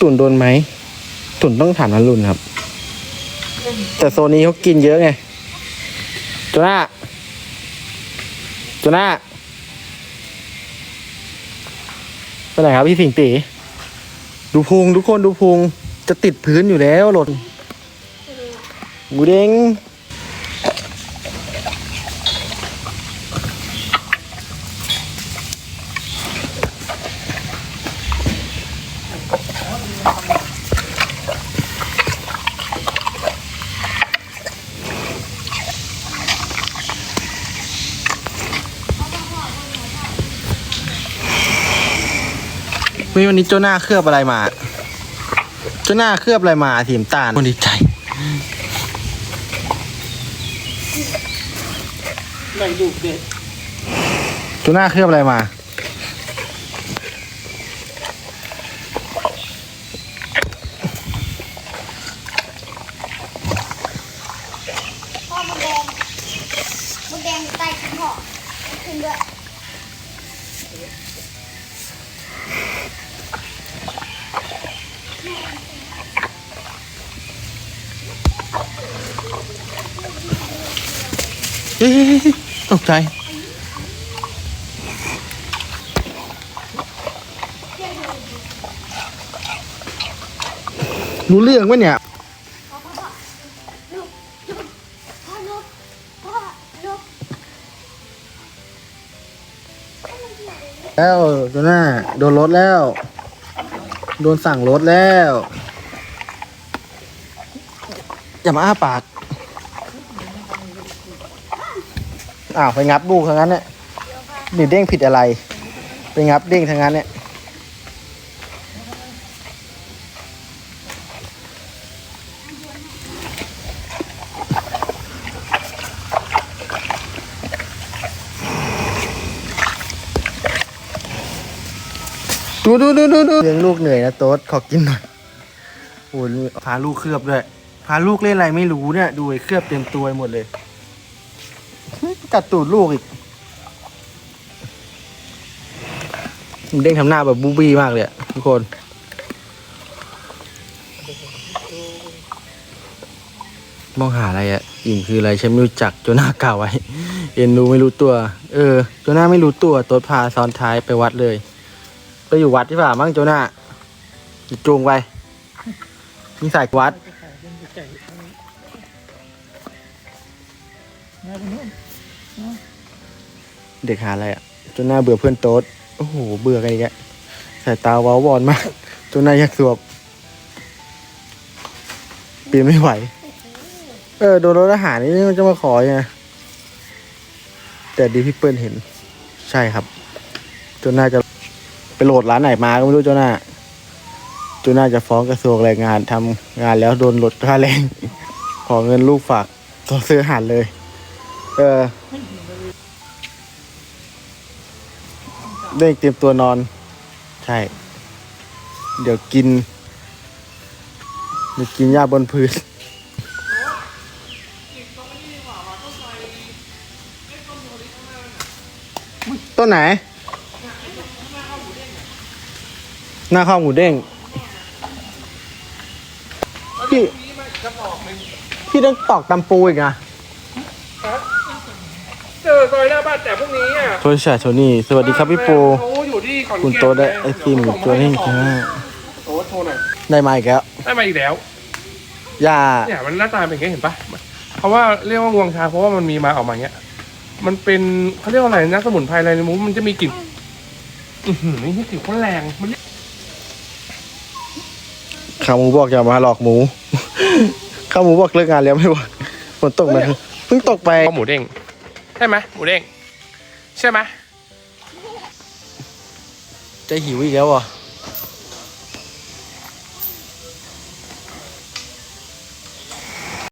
ตุ่นโดนไหม ตุ่นต้องถามนันรุนครับ แต่โซนนี้เขากินเยอะไงโจน่าโจน่าไปไหนครับพี่สิงตีดูพุงทุกคนดูพุงจะติดพื้นอยู่แล้วหล่นบูเด้ง เฮ้ยวันนี้โจน่าเคลือบอะไรมาโจน่าเคลือบอะไรมาสีน้ำตาลคนดีใจไหนดูเด็ดโจน่าเคลือบอะไรมา พ่อมดแดงมดแดงใต้ขึ้นพ่อขึ้นด้วย เฮ้ยตกใจ รู้เรื่องวะเนี่ยพ่อพ่อพ่อลูกลูกพ่อลูกพ่อลูกแล้วโจน่าโดนรถแล้ว โดนสั่งรถแล้ว อย่ามาอ้าปาก อ้าวไปงับลูกทั้งนั้นเนี่ยนี่เด้งผิดอะไร ไปงับเด้งทั้งนั้นเนี่ยดูดูดูดูดูเลี้ยงลูกเหนื่อยนะโต๊ดขอกินหน่อยโอ้ยพาลูกเคลือบด้วย พาลูกเล่นอะไรไม่รู้เนี่ย ดูไอ้เคลือบเต็มตัวไปหมดเลย กัดตูดลูกอีกมันเด้งทำหน้าแบบบูบี้มากเลยทุกคนมองหาอะไรอะอิ่มคืออะไรฉันไม่รู้จักโจนาก่าไว้ เอ็นรู้ไม่รู้ตัว เออโจนาไม่รู้ตัวต๊ดพาซ้อนท้ายไปวัดเลยไปอยู่วัดที่ป่ามั่งโจนาจูงไปมีสายวัด เด็กหาอะไรอะจน่าเบื่อเพื่อนโต๊ดโอ้โห เบื่อกันอีกแล้วสายตาว้าวอนมากจน่าอยากสวบปีนไม่ไหว เออ โดนรถอาหารนี่มันจะมาขอไงแต่ดีพี่เปิ้ลเห็น ใช่ครับ จนน่าจะไปโหลดร้านไหนมาก็ไม่รู้จ้าหน้าจ้าหน้าจะฟ้องกระทรวงแรงงานทำงานแล้วโดนลดค่าแรง ขอเงินลูกฝากต่อซื้ออาหารเลย เออเด้งเตรียมตัวนอน ใช่ เดี๋ยวกิน เดี๋ยวกินหญ้าบนพื้นต้นไหน หน้าข้าวหมูเด้ง พี่ พี่ต้องตอกตำปูอีกนะเจ อซอยหน้าบ้านแต่พวกนี้อะโทษชาโทนี่สวัสดีครับพี่ปูเขาอยู่ที่ขอนแก่นคุณโตได้ไอติมหรือตัวนี้จ้าโต๊ดโทรหน่อยได้มาอีกแล้วได้มาอีกแล้วย่าเนี่ยมันหน้าตาเป็นอย่างงี้เห็นปะเพราะว่าเรียกว่างวงชาเพราะว่ามันมีมาออกมาอย่างเงี้ย มันเป็นเขาเรียกว่าอะไรนะสมุนไพรอะไรในมุ้มันจะมีกลิ่นอือหือนี่กลิ่นโคนแรงมันเรียกข้าวหมูบอกอย่ามาหลอกหมูข้าวหมูบอกเลิกงานแล้วไม่บอกฝนตกมาเพิ่งตกไปข้าวหมูเด้งใช่ไหมหมูเด้งใช่ไหมจะหิวอีกแล้วอะ